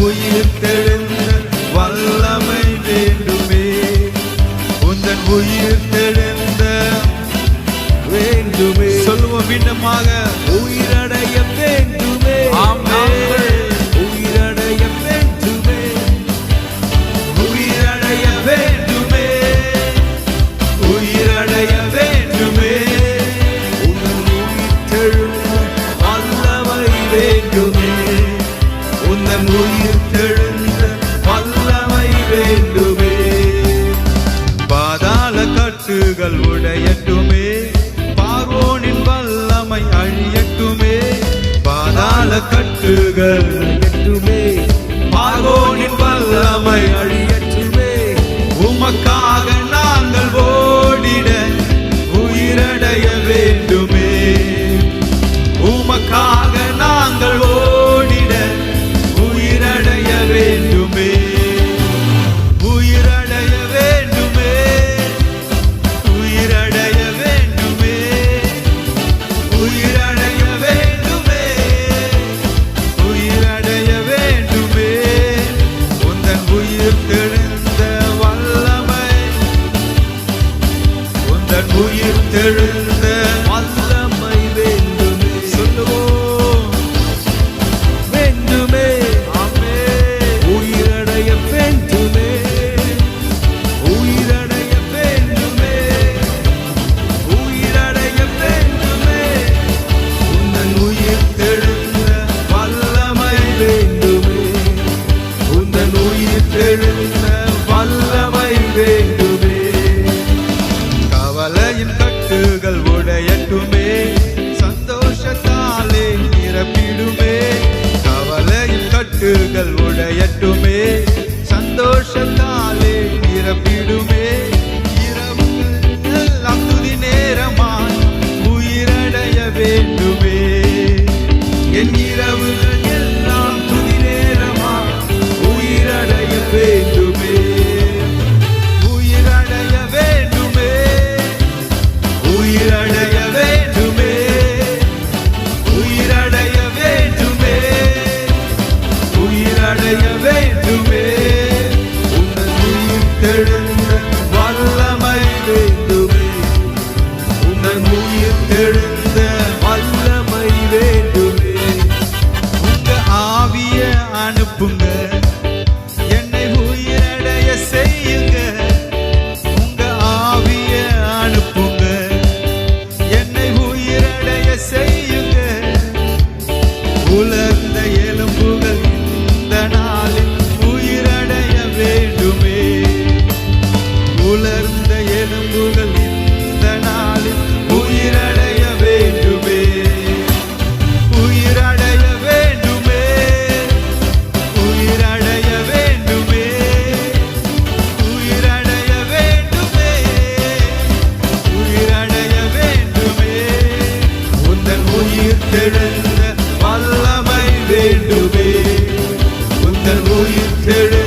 உயிர் தெழுந்த வல்லமை வேண்டுமே. உந்தன் உயிர் தெழுந்த வேண்டுமே. சொல்லுவோம் மீண்டுமாக உயிரடைய வேண்டுமே. ஆமென். உயிரடைய வேண்டுமே. உயிரடைய வேண்டுமே. உயிரடைய வேண்டுமே. வல்லமை வேண்டுமே. உந்தன் உயிர்த்தெழுந்த வல்லமை வேண்டுமே. பாதாள கட்டுகள் உடையட்டுமே. பார்வோனின் வல்லமை அழியட்டுமே. பாதாள கட்டுகள் எட்டுமே வீடுகள் உடையட்டுமே சந்தோஷத்தாலே நிரப்பிடுமே இரவுகள் அத்துதி நேரமாய் உயிரடைய வேண்டுமே. என் இரவுகள் எல்லாம் உலர்ந்த எலும்புகள் இந்த நாளில் உயிரடைய வேண்டுமே. உலர்ந்த எலும்புகள் bu yüklere